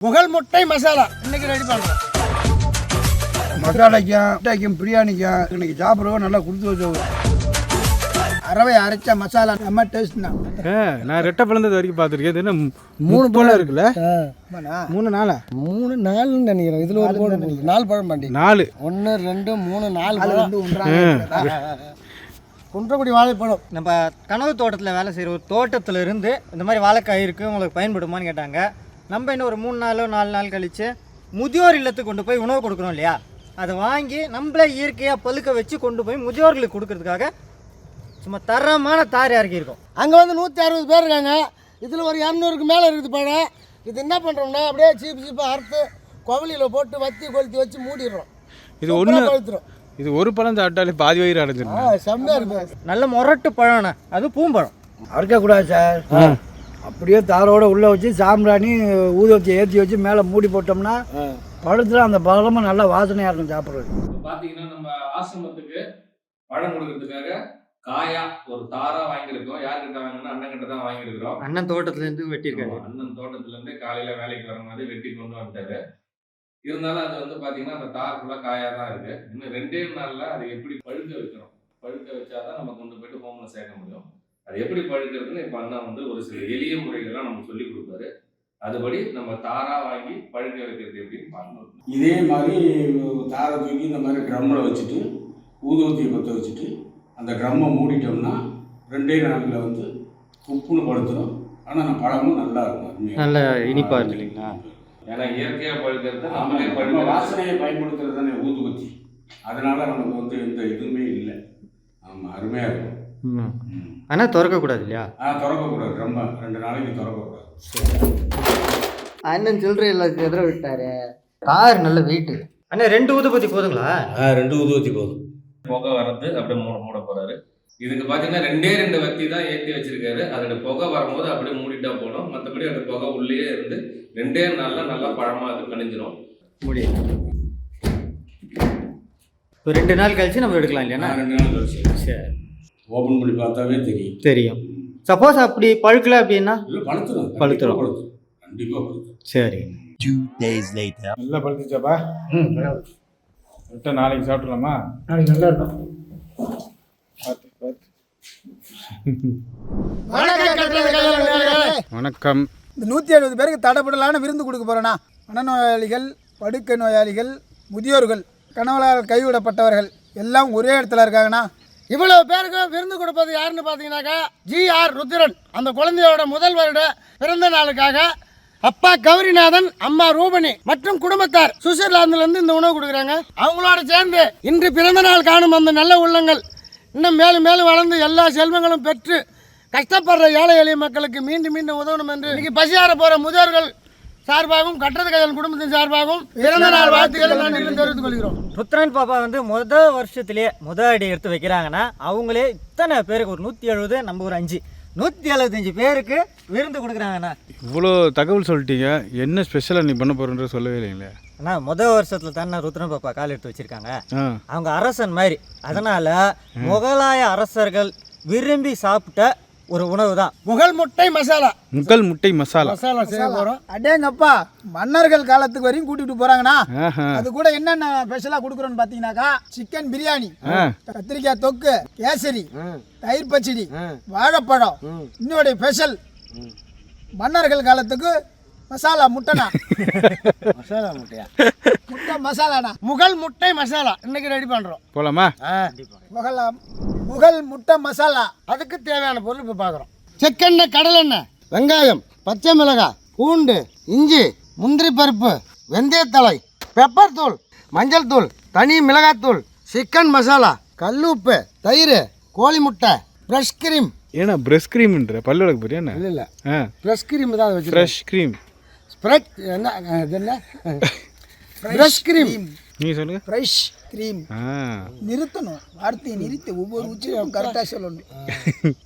புகழ் முட்டை மசாலா. இன்னைக்கு ரெடி பண்ணுறோம் மசாலாக்கும் முட்டைக்கும் பிரியாணிக்கும் இன்னைக்கு சாப்பிடுவோம் நல்லா கொடுத்து வச்சோம் அரவை அரைச்ச மசாலா நம்ம டேஸ்ட்னா ஆ, நான் ரெட்டை பிளந்தது வரைக்கும் பார்த்துருக்கேன். இது என்ன மூணு போல இருக்குல்ல? மூணு நாளா மூணு நாலுன்னு நினைக்கிறேன். இதில் ஒரு போடு போகுது நாலு பழம் பாண்டி. நாலு. ஒன்று ரெண்டு மூணு நாலு பழம். வந்து குன்றக்குடி வாழைப்பழம். நம்ம கனவு தோட்டத்தில் வேலை செய்கிற ஒரு தோட்டத்தில் இருந்து இந்த மாதிரி வாழைக்காய் இருக்குது உங்களுக்கு பயன்படுமான்னு கேட்டாங்க. நம்ம இன்னும் ஒரு மூணு நாளோ நாலு நாள் கழித்து முதியோர் இல்லத்துக்கு கொண்டு போய் உணவு கொடுக்குறோம் இல்லையா? அதை வாங்கி நம்மளே இயற்கையாக பழுக்க வச்சு கொண்டு போய் முதியோர்களுக்கு கொடுக்கறதுக்காக சும்மா தரமான தார் இறக்கியிருக்கோம் அங்கே வந்து நூற்றி அறுபது பேர் இருக்காங்க. இதில் ஒரு இரநூறுக்கு மேலே இருக்குது பழம் இது என்ன பண்ணுறோம்னா அப்படியே சீப்பு சீப்பாக அறுத்து குவலியில் போட்டு வத்தி கொளுத்தி வச்சு மூடிடுறோம். இது ஒன்று பழுத்துரும். இது ஒரு பழம் சாப்பிட்டாலே பாதி வயிறு அடைஞ்சிடும் செம்மையாக இருக்கு. நல்ல முரட்டு பழம்ண்ணே அது பூம்பழம். அறுக்கக்கூடாது சார். அப்படியே தாரோட உள்ளே வச்சு சாம்பிராணி ஊதுவத்தி ஏற்றி வச்சு மேலே மூடி போட்டோம்னா பழத்தில் அந்த பழமும் நல்லா வாசனையாக இருக்கும் சாப்பிட்றது பாத்தீங்கன்னா நம்ம ஆசிரமத்துக்கு பழம் கொடுக்கறதுக்காக காயா ஒரு தாரா வாங்கியிருக்கோம். யார்கிட்ட வாங்கினா அண்ணன் கிட்ட தான் வாங்கியிருக்கிறோம். அண்ணன் தோட்டத்துலேருந்து வெட்டியிருக்காரு. ஆமா, அண்ணன் தோட்டத்துல இருந்து காலையில வேலைக்கு வர மாதிரி வெட்டி கொண்டு வந்துட்டாரு. இருந்தாலும் அது வந்து பாத்தீங்கன்னா அந்த தார் ஃபுல்லா காயா தான் இருக்கு. இன்னும் ரெண்டே நாள்ல அதை எப்படி பழுக்க வைக்கணும்? பழுக்க வச்சாதான் நம்ம கொண்டு போயிட்டு ஹோம்ல சேர்க்க முடியும். அது எப்படி பழுக்கிறதுன்னு இப்ப அண்ணா வந்து ஒரு சில எளிய முறைகள்லாம் நமக்கு சொல்லி கொடுப்பாரு அதுபடி நம்ம தாரா வாங்கி பழுக்க வைக்கிறது எப்படின்னு பார்க்கணும் இதே மாதிரி தாரை தூக்கி இந்த மாதிரி ட்ரம்மில் வச்சுட்டு ஊதுவத்தியை பற்ற வச்சுட்டு அந்த ட்ரம்மை மூடிட்டோம்னா ரெண்டே நாளில் வந்து உப்புன்னு படுத்துரும் ஆனால் நம்ம பழமும் நல்லா இருக்கும் நல்ல இருக்கும். இனிப்பா இருக்கு இல்லைங்களா? ஏன்னா இயற்கையா பழுக்கிறது நம்மளே நம்ம பழுக்க வாசனையை பயன்படுத்துறது தானே ஊதுவத்தி அதனால நமக்கு வந்து எந்த இதுவுமே இல்லை ஆமாம் அருமையாக இருக்கும். ஆனால் திறக்கக்கூடாது இல்லையா? ஆ திறக்கக்கூடாது. ட்ரம்மை ரெண்டு நாளைக்கு திறக்கக்கூடாது. அண்ணன் சில்லறை எல்லாத்தையும் எதிர விட்டாரு. கார் நல்ல வெயிட்டு அண்ணா ரெண்டு ஊதுபத்தி போதுங்களா? ஆ ரெண்டு ஊதுவத்தி போதும். புகை வர்றது அப்படியே மூட மூட போறாரு. இதுக்கு பாத்தீங்கன்னா ரெண்டே ரெண்டு வத்தி தான் ஏற்றி வச்சிருக்காரு. அதோட புகை வரும்போது அப்படியே மூடிட்டா போடும் மற்றபடி அந்த புகை உள்ளேயே இருந்து ரெண்டே நாள்ல நல்லா பழமா அது கணிஞ்சிரும். முடியும் இப்போ ரெண்டு நாள் கழிச்சு நம்ம எடுக்கலாம் இல்லையாண்ணா நான் ரெண்டு நாள் கழிச்சு. சரி. ஓப்பன் பண்ணி பார்த்தாவே தெரியும். தெரியும். சப்போஸ் அப்படி பழுக்கல அப்படின்னா? இல்லை பழுத்துரும். பழுத்துரும். கண்டிப்பா பழுத்துரும். கண்டிப்பாக பழுத்துரும் சரி நல்லா பழுத்துச்சாப்பா? ரெட்டை நாளைக்கு சாப்பிட்றலாமா நாளைக்கு நல்லா இருக்கும். பார்த்து பார்த்து. வணக்கம் இந்த நூற்றி எழுபது பேருக்கு தடப்படலான விருந்து கொடுக்க போகிறேண்ணா மனநோயாளிகள் படுக்கை நோயாளிகள் முதியோர்கள் கணவனால் கைவிடப்பட்டவர்கள் எல்லாம் ஒரே இடத்துல இருக்காங்கண்ணா. இவ்வளவு பேருக்கு விருந்து கொடுப்பது யாருன்னு பார்த்தீங்கன்னாக்கா ஜிஆர் ருத்ரன். அந்த குழந்தையோட முதல் வருட பிறந்த நாளுக்காக அப்பா கௌரிநாதன் அம்மா ரூபணி மற்றும் குடும்பத்தார் சுவிட்சர்லாந்துல இருந்து இந்த உணவு கொடுக்குறாங்க. அவங்களோட சேர்ந்து இன்று பிறந்த நாள் காணும் அந்த நல்ல உள்ளங்கள் இன்னும் மேலும் மேலும் வளர்ந்து எல்லா செல்வங்களும் பெற்று கஷ்டப்படுற ஏழை எளிய மக்களுக்கு மீண்டும் மீண்டும் உதவணும் என்று இன்னைக்கு பசியார போற முதியோர்கள் சார்பாகவும் கட்டது கையல் குடும்பத்தின் சார்பாகவும் பிறந்த நாள் வாழ்த்துக்களை நன்றிகளை தெரிவித்துக் கொள்கிறோம். ருத்ரன் பாப்பா வந்து முத வருஷத்துலேயே முத அடி எடுத்து வைக்கிறாங்கன்னா அவங்களே இத்தனை பேருக்கு ஒரு நூற்றி எழுபது நம்ம ஒரு அஞ்சு. நூற்றி எழுபத்தஞ்சு பேருக்கு விருந்து கொடுக்குறாங்கண்ணா இவ்வளோ தகவல் சொல்லிட்டீங்க. என்ன ஸ்பெஷலாக நீ பண்ண போகிறன்ற சொல்லவே இல்லைங்களே. அண்ணா முத வருஷத்துல தானே ருத்ரன் பாப்பா கால் எடுத்து வச்சிருக்காங்க. அவங்க அரசன் மாதிரி. அதனால முகலாய அரசர்கள் விரும்பி சாப்பிட்ட ஒரு உணவு தான். புகழ் முட்டை மசாலா. முகல் முட்டை மசாலா. மசாலா செய்ய போறோம். அடேங்கப்பா மன்னர்கள் காலத்துக்கு வரையும் கூட்டிட்டு போறாங்கண்ணா. அது கூட என்னென்ன ஸ்பெஷலாக கொடுக்குறோன்னு பார்த்தீங்கன்னாக்கா சிக்கன் பிரியாணி கத்திரிக்காய் தொக்கு கேசரி தயிர் பச்சடி வாழைப்பழம். இன்னொரு ஸ்பெஷல் மன்னர்கள் காலத்துக்கு மசாலா முட்டைனா மசாலா முட்டையா? முட்டை மசாலாண்ணா. முகல் முட்டை மசாலா. இன்னைக்கு ரெடி பண்ணுறோம் போகலாமா முகல் முகல் முட்டை மசாலா. அதுக்கு தேவையான பொருள் இப்போ பார்க்குறோம் செக்கெண்ணெய் கடலெண்ணெய் வெங்காயம் பச்சை மிளகாய் பூண்டு இஞ்சி முந்திரி பருப்பு வெந்தயத்தலை பெப்பர் தூள் மஞ்சள் தூள் தனி மிளகாத்தூள் சிக்கன் மசாலா கல்லுப்பு தயிர் கோழி முட்டை ஃப்ரெஷ் கிரீம் ஏன்னா ப்ரெஷ் க்ரீம்ன்ற பல்லு விளக்கு போறியா இல்லை இல்லை. ஃப்ரெஷ் கிரீம் தான் வச்சு ஃப்ரெஷ் க்ரீம் ஸ்ப்ரெட் என்ன இது என்ன ஃப்ரெஷ் கிரீம் நீ சொல்லுங்க. ஃப்ரெஷ் கிரீம் ஆ. நிறுத்தணும். வார்த்தையை நிறுத்தி. ஒவ்வொரு உச்சியும் கரெக்டாக சொல்லணும்.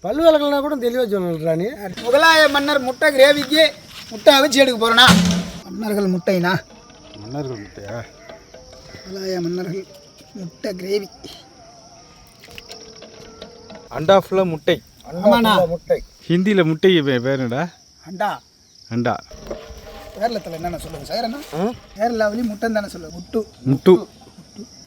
பல்லு விளக்கலனா கூட தெளிவாக சொல்லணும் நீ. முகலாய மன்னர் முட்டை கிரேவிக்கு முட்டை அவிச்சு எடுக்க போகிறேண்ணா மன்னர்கள் முட்டைனா? மன்னர்கள் முட்டையா? முகலாய மன்னர்கள் முட்டை கிரேவி. அண்டா ஃபுல்லாக முட்டை முட்டை. ஹிந்தியில் முட்டை வே- பேர் என்னடா? அண்டா. அண்டா. கேரளத்தில் என்னென்ன சொல்லுங்க சார் என்ன? கேரளாவிலையும் முட்டைன்னு தானே சொல்லுங்க முட்டு. முட்டு.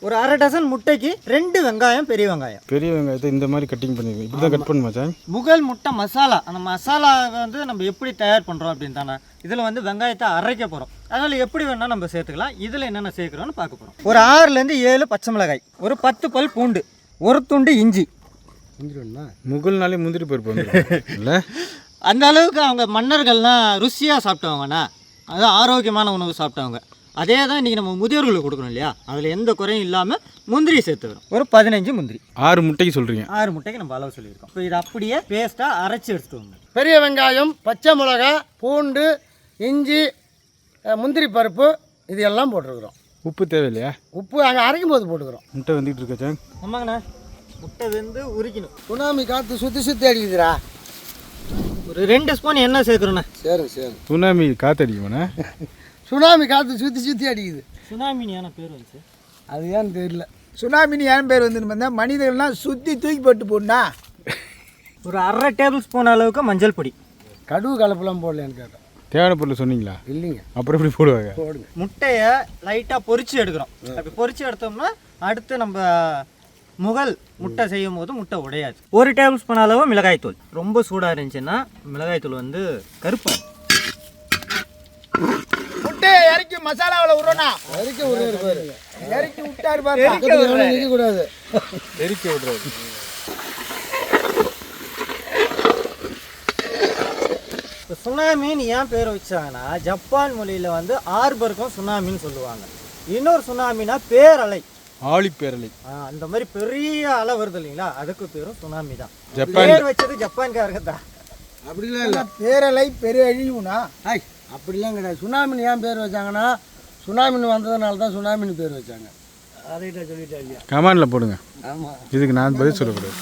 ஒரு அரை டசன் முட்டைக்கு ரெண்டு வெங்காயம் பெரிய வெங்காயம். பெரிய வெங்காயத்தை இந்த மாதிரி கட்டிங் பண்ணிருக்கேன் இப்படி தான் கட் பண்ணுமா சார்? முகல் முட்டை மசாலா. அந்த மசாலா வந்து நம்ம எப்படி தயார் பண்ணுறோம் அப்படின்னு தானே இதில் வந்து வெங்காயத்தை அரைக்க போகிறோம் அதனால் எப்படி வேணால் நம்ம சேர்த்துக்கலாம். இதில் என்னென்ன சேர்க்குறோம்னு பார்க்க போகிறோம் ஒரு ஆறுலேருந்து ஏழு பச்சை மிளகாய் ஒரு பத்து பல் பூண்டு ஒரு துண்டு இஞ்சி. முகல்னாலே முந்திரி பருப்பு இல்லை? அந்த அளவுக்கு அவங்க மன்னர்கள்லாம் ருசியாக சாப்பிட்டவங்கண்ணா. அது ஆரோக்கியமான உணவு சாப்பிட்டவங்க. அதே தான் இன்றைக்கி நம்ம முதியோர்களுக்கு கொடுக்குறோம் இல்லையா? அதில் எந்த குறையும் இல்லாமல் முந்திரி சேர்த்துக்கிறோம் ஒரு பதினஞ்சு முந்திரி. ஆறு முட்டைக்கு சொல்கிறீங்க ஆறு முட்டைக்கு நம்ம அளவு சொல்லியிருக்கோம். இப்போ இது அப்படியே பேஸ்ட்டாக அரைச்சி வந்து பெரிய வெங்காயம் பச்சை மிளகா பூண்டு இஞ்சி முந்திரி பருப்பு இது எல்லாம் போட்டிருக்கிறோம். உப்பு தேவையில்லையா? உப்பு அங்கே அரைக்கும் போது போட்டுக்கிறோம். முட்டை வந்துட்டு இருக்கா சார்? ஆமாங்கண்ணா. முட்டை வெந்து உரிக்கணும். சுனாமி காற்று சுற்றி சுற்றி அடிக்குதுடா. ஒரு ரெண்டு ஸ்பூன் எண்ணெய் சேர்க்குறோண்ணே. சரி சரி சுனாமி காத்தடிக்குமாண்ணா? சுனாமி காற்று சுற்றி சுற்றி அடிக்குது. சுனாமினியான பேர் வந்துச்சு? அது ஏன்னு தெரியல. சுனாமின்னு ஏன் பேர் வந்து பார்த்தா மனிதர்கள்லாம் சுற்றி தூக்கி போட்டு போடனா. ஒரு அரை டேபிள் ஸ்பூன் அளவுக்கு மஞ்சள் பொடி. கடுகு கலப்பெல்லாம் போடலையான்னு கேட்டேன். தேவையான பொருள் சொன்னீங்களா? இல்லைங்க. அப்புறம் எப்படி போடுவாங்க? போடுங்க. முட்டையை லைட்டாக பொரிச்சு எடுக்கிறோம். அப்படி பொரிச்சு எடுத்தோம்னா அடுத்து நம்ம முகல் முட்டை செய்யும் போது முட்டை உடையாது. ஒரு டேபிள் ஸ்பூன் அளவு மிளகாய்த்தூள் ரொம்ப சூடாக இருந்துச்சுன்னா மிளகாய்த்தூள் வந்து கருப்பு. முட்டையை இறக்கி மசாலாவில் விட்றோண்ணா இறக்கி விட்டாரு பாரு இப்போ சுனாமின்னு ஏன் பேர் வச்சாங்கன்னா ஜப்பான் மொழியில் வந்து ஆர்பருக்கும் சுனாமின்னு சொல்லுவாங்க. இன்னொரு சுனாமினா பேரலை. ஆழிப்பேரலை. ஆ, அந்த மாதிரி பெரிய அலை வருது இல்லைங்களா? அதுக்கு பேரும் சுனாமி தான். ஜப்பான். பேர் வச்சது ஜப்பான்காரங்க தான். அப்படிலாம் இல்லை. பேரலை பெரிய அழிவுனா? ஐய் அப்படிலாம் கிடையாது. சுனாமின்னு ஏன் பேர் வச்சாங்கன்னா சுனாமின்னு வந்ததுனால தான் சுனாமின்னு பேர் வச்சாங்க. அதைட்ட சொல்லிட்டேன் இல்லையா கமாண்டில் போடுங்க. ஆமாம் இதுக்கு நான் பதில் சொல்லக்கூடாது.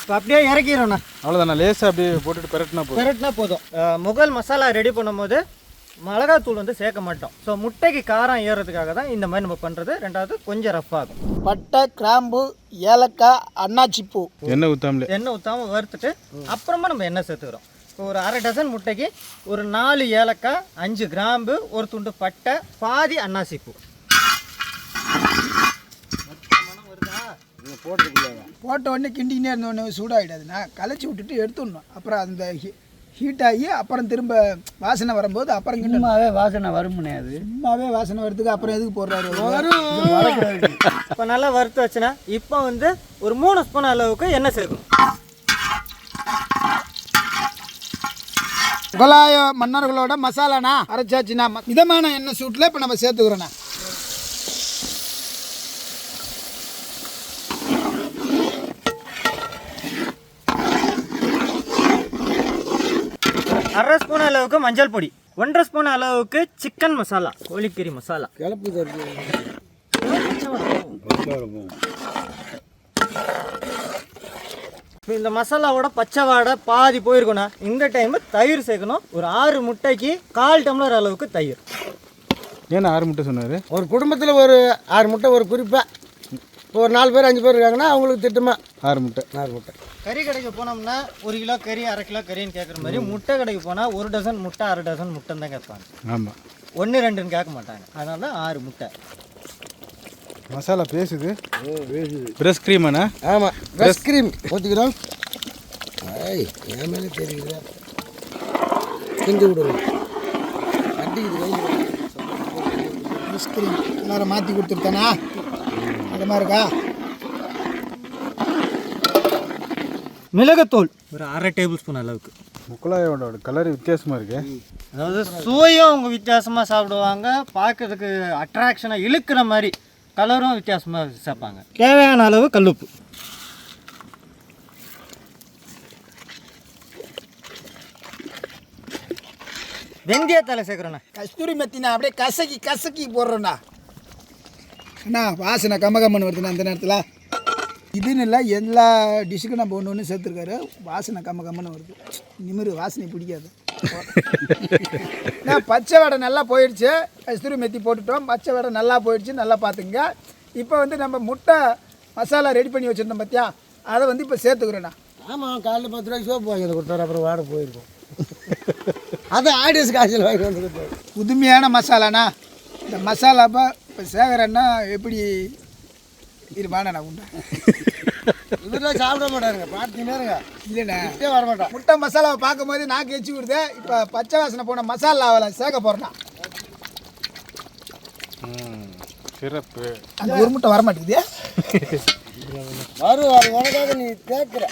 இப்போ அப்படியே இறக்கிடும்ண்ணா அவ்வளோதாண்ணா லேசாக அப்படியே போட்டுட்டு பெரட்டினா போதும். பெரட்டினா போதும். முகல் மசாலா ரெடி பண்ணும்போது மிளகாத்தூள் வந்து சேர்க்க மாட்டோம். ஸோ முட்டைக்கு காரம் ஏறுறதுக்காக தான் இந்த மாதிரி நம்ம பண்ணுறது ரெண்டாவது கொஞ்சம் ரஃப் ஆகும். பட்டை கிராம்பு ஏலக்காய் அன்னாச்சி பூ எண்ணெய் ஊற்றாமலே எண்ணெய் ஊற்றாமல் வறுத்துட்டு அப்புறமா நம்ம எண்ணெய் சேர்த்துக்கிறோம் இப்போ ஒரு அரை டசன் முட்டைக்கு ஒரு நாலு ஏலக்காய் அஞ்சு கிராம்பு ஒரு துண்டு பட்டை பாதி அன்னாசி பூ போட்ட உடனே கிண்டிக்கினே இருந்த உடனே சூடாகிடாதுண்ணா கலைச்சி விட்டுட்டு எடுத்துடணும். அப்புறம் அந்த ஹீட் ஆகி அப்புறம் திரும்ப வாசனை வரும்போது அப்புறம் சும்மாவே வாசனை வருமுனே அது. சும்மாவே வாசனை வரதுக்கு அப்புறம் எதுக்கு போடுறாரு இப்போ நல்லா வறுத்து வச்சுனா இப்போ வந்து ஒரு மூணு ஸ்பூன் அளவுக்கு எண்ணெய் சேர்க்கணும். முகலாய மன்னர்களோட மசாலாண்ணா அரைச்சாச்சுண்ணா மிதமான எண்ணெய் சூட்டில் இப்போ நம்ம சேர்த்துக்கிறோண்ணா. அரை ஸ்பூன் அளவுக்கு மஞ்சள் பொடி. ஒன்றரை ஸ்பூன் அளவுக்கு சிக்கன் மசாலா கோழிக்கறி மசாலா கிளப்பு இந்த மசாலாவோட பச்சை வாடை பாதி போயிருக்குண்ணா. இந்த டைம் தயிர் சேர்க்கணும். ஒரு ஆறு முட்டைக்கு கால் டம்ளர் அளவுக்கு தயிர். ஏன்னா ஆறு முட்டை சொன்னார்? ஒரு குடும்பத்தில் ஒரு ஆறு முட்டை ஒரு குறிப்பாக ஒரு நாலு பேர் அஞ்சு பேர் இருக்காங்கன்னா அவங்களுக்கு திட்டமா. ஆறு முட்டை. ஆறு முட்டை. கறி கடைக்கு போனோம்னா ஒரு கிலோ கறி அரை கிலோ கறின்னு கேட்குற மாதிரி முட்டை கடைக்கு போனால் ஒரு டசன் முட்டை அரை டசன் முட்டைன்னு தான் கேட்பாங்க. ஆமாம் ஒன்று ரெண்டுன்னு கேட்க மாட்டாங்க. அதனால தான் ஆறு முட்டை. மசாலா பேசுது. பிரஸ் க்ரீமாண்ணா ஆமாம் ஃப்ரெஷ் கிரீம் ஊற்றிக்கிறோம் ஐய் என் மேலே தெரியுது கிண்டி விடுவோம் அடிக்குது ஐஸ்கிரீம் எல்லாரும் மாற்றி கொடுத்துருக்கானா? அது மாதிரி இருக்கா? மிளகுத்தூள். ஒரு அரை டேபிள் ஸ்பூன் அளவுக்கு. முகலாயோட கலர் வித்தியாசமாக இருக்கு. அதாவது சுவையும் அவங்க வித்தியாசமாக சாப்பிடுவாங்க பார்க்கறதுக்கு அட்ராக்ஷனாக இழுக்கிற மாதிரி கலரும் வித்தியாசமாக சேர்ப்பாங்க. தேவையான அளவு கல்லுப்பு. வெந்தயத்தலை சேர்க்குறேண்ணா. கஸ்தூரி மெத்தினா அப்படியே கசக்கி கசக்கி போடுறோண்ணா. அண்ணா வாசனை கம்ம கம்மன்னு வருதுண்ணா அந்த நேரத்தில். இதுன்னு இல்லை எல்லா டிஷ்ஷுக்கும் நம்ம ஒன்று ஒன்று சேர்த்துருக்காரு. வாசனை கம்ம கம்மன்னு வருது. நிமிரு வாசனை பிடிக்காது. நான் பச்சை வடை நல்லா போயிடுச்சு. கஸ்தூரி மெத்தி போட்டுட்டோம். பச்சை வடை நல்லா போயிடுச்சு. நல்லா பார்த்துங்க இப்போ வந்து நம்ம முட்டை மசாலா ரெடி பண்ணி வச்சுருந்தோம் பார்த்தியா அதை வந்து இப்போ சேர்த்துக்கிறோண்ணா. ஆமாம் காலைல பத்து ரூபாய்க்கு சோப்பு வாங்கி கொடுத்தாரு. அப்புறம் வாட போயிருக்கோம். அது ஆடியன்ஸ் காய்ச்சல் வாங்கி வந்து புதுமையான மசாலாண்ணா. இந்த மசாலாப்பா இப்போ சேகரன்னா எப்படி இருப்பான நான் உண்டா இவரெல்லாம் சாப்பிட மாட்டாருங்க பார்த்துனே இருங்க. இல்லைண்ணா. வர மாட்டான். முட்டை மசாலாவை பார்க்கும்போது நாக்கு எச்சி விடுது. இப்போ பச்சை வாசனை போன மசாலாவில் சேர்க்க போகிறேன்னா சிறப்பு. அந்த ஒரு முட்டை வர மாட்டேங்குது வரும் வரும் உனக்காக நீ கேட்குற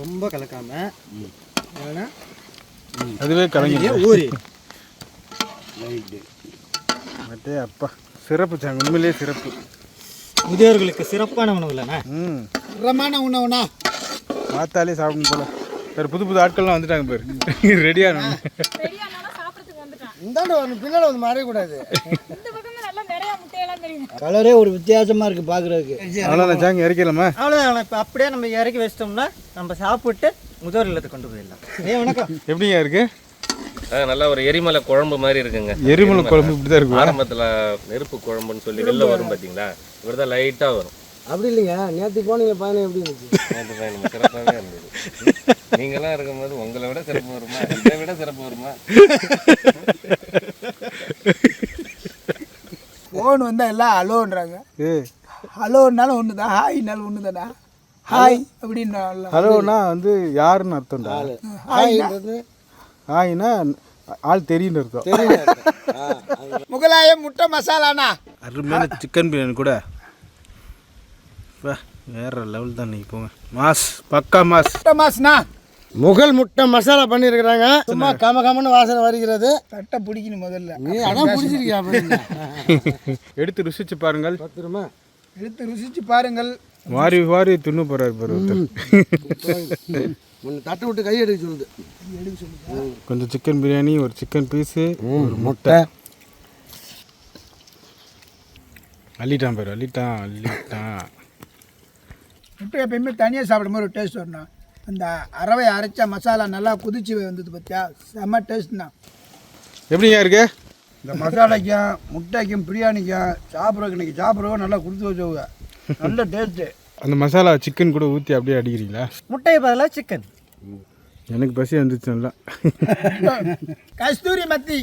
ரொம்ப கலக்காம. வேணா. அதுவே கலங்கி ஊறி. மட்டே அப்பா சிறப்பு சாங்க உண்மையிலேயே சிறப்பு. முதியோர்களுக்கு சிறப்பான உணவு இல்லைண்ணா ம். ரமான உணவுண்ணா. பார்த்தாலே சாப்பிடும் போல. வேறு புது புது ஆட்கள்லாம் வந்துட்டாங்க பேர். ரெடியாக இந்தாண்ட வரணும் பின்னால் வந்து மறையக்கூடாது இந்த பக்கம் தான் நல்லா நிறைய முட்டையெல்லாம் தெரியும் கலரே ஒரு வித்தியாசமாக இருக்குது பார்க்குறதுக்கு அவ்வளோதான் சாங்க இறக்கலாமா அவ்வளோதான் இப்போ அப்படியே நம்ம இறக்கி வச்சிட்டோம்னா நம்ம சாப்பிட்டு முதியோர் இல்லத்துக்கு கொண்டு போயிடலாம். ஏ வணக்கம். எப்படிங்க இருக்கு? நல்லா ஒரு எரிமலை குழம்பு மாதிரி இருக்குங்க. எரிமலை குழம்பு இப்படி தான் இருக்கும் ஆரம்பத்தில் நெருப்பு குழம்புன்னு சொல்லி வெளில வரும் பார்த்தீங்களா இவர் தான் லைட்டாக வரும். அப்படி இல்லைங்க. நேற்று போனீங்க பயணம் எப்படி இருந்துச்சு? நேற்று பயணம் சிறப்பாகவே இருந்தது. நீங்களாம் இருக்கும்போது உங்களை விட சிறப்பு வருமா? இதை விட சிறப்பு வருமா? ஃபோன் வந்தால் எல்லாம் ஹலோன்றாங்க ஏ. ஹலோன்னாலும் ஒன்று தான் ஹாய்னாலும் ஒன்று தானே ஹாய் அப்படின்னு ஹலோனா வந்து யாருன்னு அர்த்தம்டா. ஹாய்ன்றது ஆயினா ஆள் தெரியுன்னு அர்த்தம். முகலாயம் முட்டை மசாலாண்ணா. அருமையான சிக்கன் பிரியாணி கூட. வேற லெவல் தான் நீங்கள் போங்க. மாஸ் பக்கா மாஸ். முட்டை மாஸ்ண்ணா முகல் முட்டை மசாலா பண்ணியிருக்கிறாங்க சும்மா கம கமன்னு வாசனை வருகிறது. தட்டை பிடிக்கணும் முதல்ல. நீ அதான் பிடிச்சிருக்கியா எடுத்து ருசிச்சு பாருங்கள். பத்திரமா. எடுத்து ருசிச்சு பாருங்கள். வாரி வாரி துண்ணு போறாரு பாரு தட்டு விட்டு கை எடுக்க சொல்லுது. கொஞ்சம் சிக்கன் பிரியாணி ஒரு சிக்கன் பீஸு ஒரு முட்டை. அள்ளிட்டான் பாரு அள்ளிட்டான் அள்ளிட்டான். முட்டை எப்பயுமே தனியாக சாப்பிடும்போது ஒரு டேஸ்ட் வரணும். அந்த அரவை அரைச்ச மசாலா நல்லா குதிச்சு வந்தது பார்த்தியா செம்ம டேஸ்ட்ண்ணா எப்படிங்க இருக்கு? இந்த மசாலாக்கும் முட்டைக்கும் பிரியாணிக்கும் சாப்பிட்றதுக்கு இன்னைக்கு சாப்பிட்றவங்க நல்லா கொடுத்து வச்சவங்க. நல்ல டேஸ்ட்டு அந்த மசாலா சிக்கன் கூட ஊற்றி அப்படியே அடிக்கிறீங்களா? முட்டையை பதிலாக சிக்கன் எனக்கு பசி வந்துச்சு நல்லா. கஸ்தூரி மத்தி.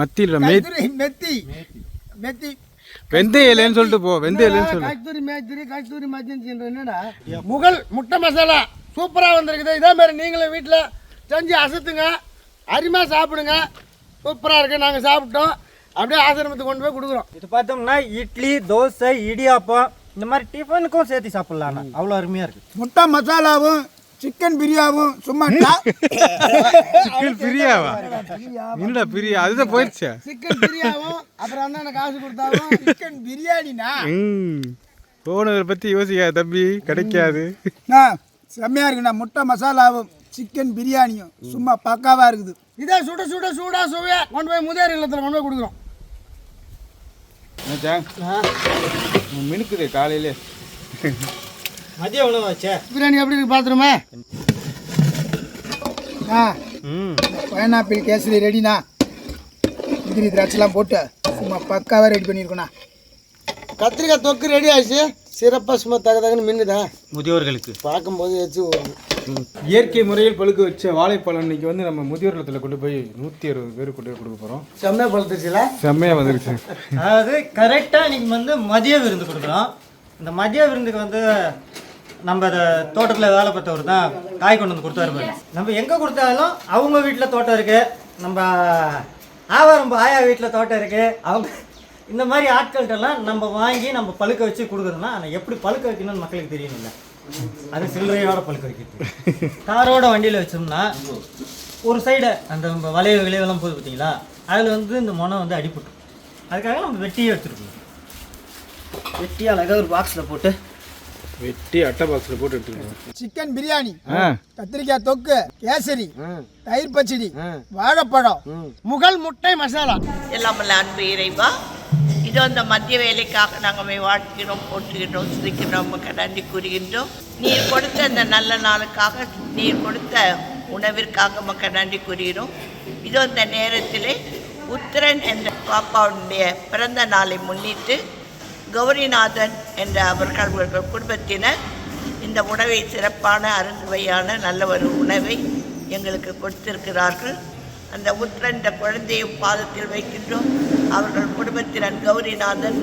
மத்தியில் மே கஸ்தூரி மெத்தி. மெத்தி. வெந்தய இலைன்னு சொல்லிட்டு போ வெந்தய இலைன்னு சொல்லு. கஸ்தூரி மேத்திரி கஸ்தூரி மேத்தின்னு என்னடா? முகல் முட்டை மசாலா சூப்பராக வந்திருக்குது. இதே மாதிரி நீங்களும் வீட்டில் செஞ்சு அசத்துங்க. அருமையாக சாப்பிடுங்க. சூப்பராக இருக்குது நாங்கள் சாப்பிட்டோம். அப்படியே ஆசிரமத்துக்கு கொண்டு போய் கொடுக்குறோம். இது பார்த்தோம்னா இட்லி தோசை இடியாப்பம் இந்த மாதிரி டிஃபனுக்கும் சேர்த்து சாப்பிட்லாம் அவ்வளோ அருமையாக இருக்குது முட்டை மசாலாவும் சிக்கன் பிரியாவும் சும்மா சிக்கன் பிரியாவா? என்னடா பிரியா? அதுதான் போயிடுச்சா? சிக்கன் பிரியாவும் அப்புறம் எனக்கு காசு கொடுத்தாவும் சிக்கன் பிரியாணிண்ணா. ம். போனதை பற்றி யோசிக்காத தம்பி கிடைக்காது. அண்ணா, செம்மையா இருக்குண்ணா. முட்டை மசாலாவும் சிக்கன் பிரியாணியும் சும்மா பக்காவா இருக்குது. இதே சுட சுட சூடாக சுவையாக கொண்டு போய் முதியோர் இல்லத்தில் கொண்டு போய் கொடுக்குறோம். மினுக்குது காலையிலே. மதிய உணவு பிரியாணி எப்படி இருக்கு பார்த்துருமே ஆ ம். பைனாப்பிள் கேசரி ரெடிண்ணா. முந்திரி திராட்சைலாம் போட்டு சும்மா பக்காவாக ரெடி பண்ணியிருக்கோண்ணா கத்திரிக்காய் தொக்கு ரெடி ஆயிடுச்சு. சிறப்பாக சும்மா தக தகன்னு மின்னுதா. முதியோர்களுக்கு. பார்க்கும்போது வச்சு இயற்கை முறையில் பழுக்க வச்ச வாழைப்பழம் இன்னைக்கு வந்து நம்ம முதியோர் இல்லத்தில் கொண்டு போய் நூற்றி அறுபது பேர் கொண்டு போய் கொடுக்க போகிறோம் செம்மையாக பழுத்துச்சுல செம்மையாக வந்துருச்சு. அதாவது கரெக்டாக இன்னைக்கு வந்து மதிய விருந்து கொடுக்குறோம். இந்த மதிய விருந்துக்கு வந்து நம்ம இந்த தோட்டத்தில் வேலை பார்த்தவர் தான் காய் கொண்டு வந்து கொடுத்தாரு பாரு. நம்ம எங்கே கொடுத்தாலும் அவங்க வீட்டில் தோட்டம் இருக்குது நம்ம ஆவாரம் ஆயா வீட்டில் தோட்டம் இருக்குது அவங்க இந்த மாதிரி ஆட்கள்கிட்டலாம் நம்ம வாங்கி நம்ம பழுக்க வச்சு கொடுக்குறோம்னா ஆனால் எப்படி பழுக்க வைக்கணும்னு மக்களுக்கு தெரியணும்ல அது சில்லறையோட பழுக்க வைக்கிறது. காரோட வண்டியில் வச்சோம்னா ஒரு சைடு அந்த நம்ம வளைவு விளைவெல்லாம் போகுது பார்த்தீங்களா அதில் வந்து இந்த முனை வந்து அடிபட்டு அதுக்காக நம்ம வெட்டியே எடுத்துருக்கோம் வெட்டி அழகாக ஒரு பாக்ஸில் போட்டு வெட்டி அட்டை பாக்ஸில் போட்டு எடுத்துக்கணும் சிக்கன் பிரியாணி கத்திரிக்காய் தொக்கு கேசரி தயிர் பச்சடி வாழைப்பழம் முகல் முட்டை மசாலா. எல்லாம் அன்பு இறைவா இதோ இந்த மத்திய வேலைக்காக நாங்கள் மை வாழ்க்கிறோம் போற்றுகின்றோம் சிரிக்கின்றோம் உமக்கு நன்றி கூறுகின்றோம். நீர் கொடுத்த இந்த நல்ல நாளுக்காக நீர் கொடுத்த உணவிற்காக உமக்கு நன்றி கூறுகிறோம். இதோ இந்த நேரத்திலே உத்திரன் என்ற பாப்பாவுடைய பிறந்த நாளை முன்னிட்டு கௌரிநாதன் என்ற அவர்கள் குடும்பத்தினர் இந்த உணவை சிறப்பான அறுசுவையான நல்ல ஒரு உணவை எங்களுக்கு கொடுத்திருக்கிறார்கள். அந்த உத்திர இந்த பாதத்தில் வைக்கின்றோம். அவர்கள் குடும்பத்தினர் கௌரிநாதன்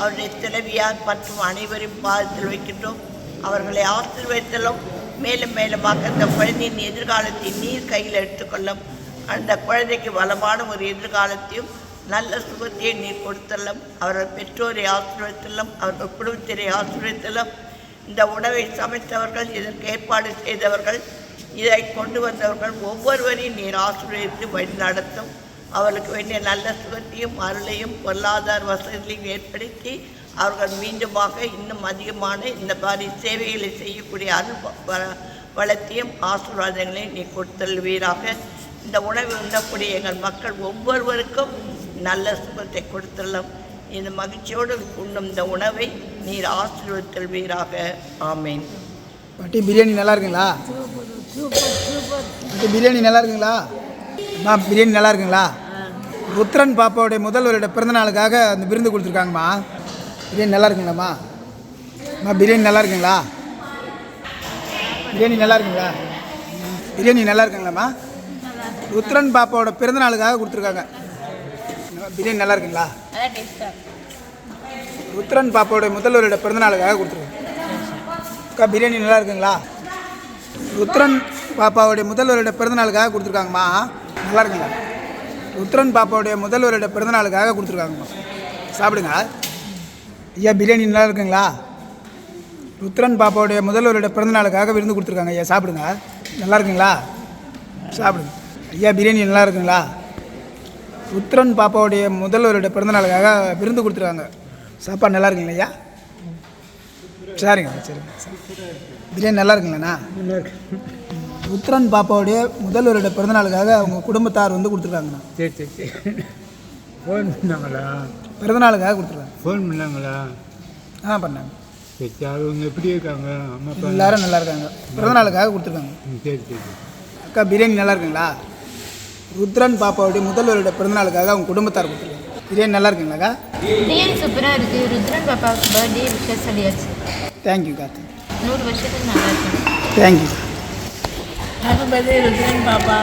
அவருடைய தலைவியார் மற்றும் அனைவரையும் பாதத்தில் வைக்கின்றோம். அவர்களை ஆசீர்வதித்தலும் மேலும் மேலுமாக அந்த குழந்தையின் எதிர்காலத்தை நீர் கையில் எடுத்துக்கொள்ளும் அந்த குழந்தைக்கு வளமான ஒரு எதிர்காலத்தையும் நல்ல சுகத்தையும் நீர் கொடுத்தல்லும் அவர்கள் பெற்றோரை ஆசிரியத்திலும் அவர்கள் குடும்பத்தினை ஆசிரியத்திலும் இந்த உணவை சமைத்தவர்கள் இதற்கு ஏற்பாடு செய்தவர்கள் இதை கொண்டு வந்தவர்கள் ஒவ்வொருவரையும் நீர் ஆசிரியத்து வழி நடத்தும். அவர்களுக்கு வேண்டிய நல்ல சுகத்தையும் அருளையும் பொருளாதார வசதிகளையும் ஏற்படுத்தி அவர்கள் மீண்டுமாக இன்னும் அதிகமான இந்த மாதிரி சேவைகளை செய்யக்கூடிய அருள் வ- வளத்தையும் ஆசீர்வாதங்களையும் நீ கொடுத்தல்வீராக இந்த உணவை உண்ணக்கூடிய எங்கள் மக்கள் ஒவ்வொருவருக்கும் நல்ல சுகத்தை கொடுத்துள்ளோம் இந்த மகிழ்ச்சியோடு உண்ணும் இந்த உணவை நீர் ஆசீர்வதித்தல்வீராக ஆமேன். பாட்டி பிரியாணி நல்லா இருக்குங்களா பாட்டி பிரியாணி நல்லா இருக்குங்களா அம்மா பிரியாணி நல்லா இருக்குங்களா ருத்ரன் பாப்பாவுடைய முதல்வருடைய பிறந்தநாளுக்காக அந்த விருந்து கொடுத்துருக்காங்கம்மா. பிரியாணி நல்லா இருக்குங்களாம்மா அம்மா பிரியாணி நல்லா இருக்குங்களா பிரியாணி நல்லா இருக்குங்களா பிரியாணி நல்லா இருக்குங்களாம்மா ருத்ரன் பாப்பாவோட பிறந்தநாளுக்காக கொடுத்துருக்காங்க. பிரியாணி நல்லா இருக்குங்களா ருத்ரன் பாப்பாவோட முதல்வரோட பிறந்த நாளுக்காக கொடுத்துருக்காங்க அக்கா பிரியாணி நல்லா இருக்குங்களா ருத்ரன் பாப்பாவுடைய முதல்வருடைய பிறந்தநாளுக்காக கொடுத்துருக்காங்கம்மா. நல்லா இருக்குங்களா ருத்ரன் பாப்பாவுடைய முதல்வருடைய பிறந்தநாளுக்காக கொடுத்துருக்காங்கம்மா. சாப்பிடுங்க. ஐயா பிரியாணி நல்லா இருக்குங்களா ருத்ரன் பாப்பாவுடைய முதல்வருடைய பிறந்தநாளுக்காக விருந்து கொடுத்துருக்காங்க. ஐயா சாப்பிடுங்க. நல்லா இருக்குங்களா சாப்பிடுங்க. ஐயா பிரியாணி நல்லா இருக்குங்களா ருத்ரன் பாப்பாவுடைய முதல்வருடைய பிறந்தநாளுக்காக விருந்து கொடுத்துருக்காங்க. சாப்பாடு நல்லா இருக்குங்களா ஐயா? சரிங்க சரிங்க சரி. பிரியாணி நல்லா இருக்குங்களாண்ணா ருத்ரன் பாப்பாவுடைய முதல்வருடைய பிறந்தநாளுக்காக அவங்க குடும்பத்தார் வந்து கொடுத்துருக்காங்கண்ணா. சரி சரி சரி. ஃபோன் பண்ணாங்களா? பிறந்தநாளுக்காக கொடுத்துருக்காங்க. ஃபோன் பண்ணாங்களா? ஆ பண்ணாங்க. சரி சரி அவங்க எப்படி இருக்காங்க? அம்மா எல்லாரும் நல்லா இருக்காங்க. பிறந்தநாளுக்காக கொடுத்துருக்காங்க. சரி சரி. அக்கா பிரியாணி நல்லா இருக்குங்களா? ருத்ரன் பாப்பாவுடைய முதல்வருடைய பிறந்தநாளுக்காக அவங்க குடும்பத்தார் கொடுத்துருக்காங்க பிரியாணி நல்லா இருக்குங்களாக்கா பிரியாணி சூப்பராக இருக்குது ருத்ரன் பாப்பாவுக்கு பர்த்டே விஷஸ் சொல்லியாச்சு தேங்க்யூக்கா நூறு வருஷத்துக்கு நல்லா இருக்கும் தேங்க்யூ ஹாப்பி பர்த்டே ருத்ரன் பாப்பா.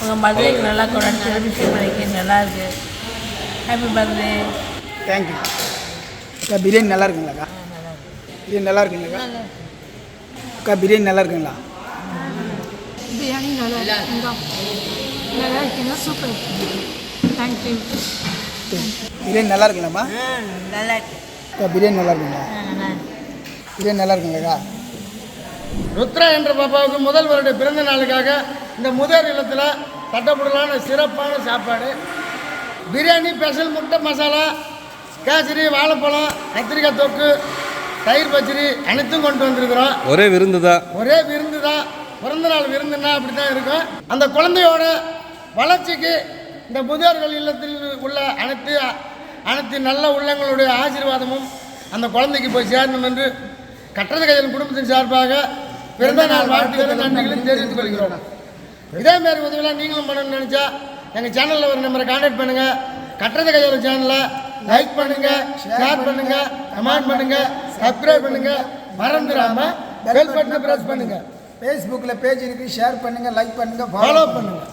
உங்கள் மதுரைக்கு நல்லா கொண்டாடி செலிப்ரேஷன் பண்ணிக்க நல்லா இருக்கு ஹாப்பி பர்த்டே தேங்க்யூ அக்கா பிரியாணி நல்லா இருக்குங்களாக்கா பிரியாணி நல்லா இருக்குங்களாக்கா அக்கா பிரியாணி நல்லா இருக்குங்களா பிரியாணி நல்லா இருக்குங்க. நல்லா இருக்குங்க சூப்பர் தேங்க்யூ பிரியாணி நல்லா இருக்குங்களாம்மா நல்லா இருக்கு அக்கா பிரியாணி நல்லா இருக்குங்களா பிரியாணி நல்லா ருத்ரா என்ற பாப்பாவுக்கு முதல்வருடைய பிறந்த நாளுக்காக இந்த முதல் இல்லத்தில் தட்டப்படலான சிறப்பான சாப்பாடு. பிரியாணி ஸ்பெஷல் முட்டை மசாலா கேசரி வாழைப்பழம் கத்திரிக்காய் தொக்கு தயிர் பச்சடி அனைத்தும் கொண்டு வந்திருக்கிறோம். ஒரே விருந்து தான் ஒரே விருந்து தான் பிறந்த நாள் விருந்துன்னா அப்படி தான் இருக்கும். அந்த குழந்தையோட வளர்ச்சிக்கு இந்த முதியோர்கள் இல்லத்தில் உள்ள அனைத்து அனைத்து நல்ல உள்ளங்களுடைய ஆசீர்வாதமும் அந்த குழந்தைக்கு போய் சேரணும் என்று கட்டத கையில் குடும்பத்தின் சார்பாக பிறந்த நாள் வாழ்த்துக்களும் நன்றிகளும் தெரிவித்துக் கொள்கிறோம். இதே மாதிரி உதவியெல்லாம் நீங்களும் பண்ணணும்னு நினச்சா எங்கள் சேனலில் ஒரு நம்பரை கான்டாக்ட் பண்ணுங்கள் கட்டத கையில் சேனலை லைக் பண்ணுங்கள் ஷேர் பண்ணுங்கள் கமெண்ட் பண்ணுங்கள் சப்ஸ்கிரைப் பண்ணுங்கள் மறந்துடாமல் பெல் பட்டனை ப்ரெஸ் பண்ணுங்கள் ஃபேஸ்புக்கில் பேஜ் இருக்குது ஷேர் பண்ணுங்கள் லைக் பண்ணுங்கள் ஃபாலோ பண்ணுங்கள்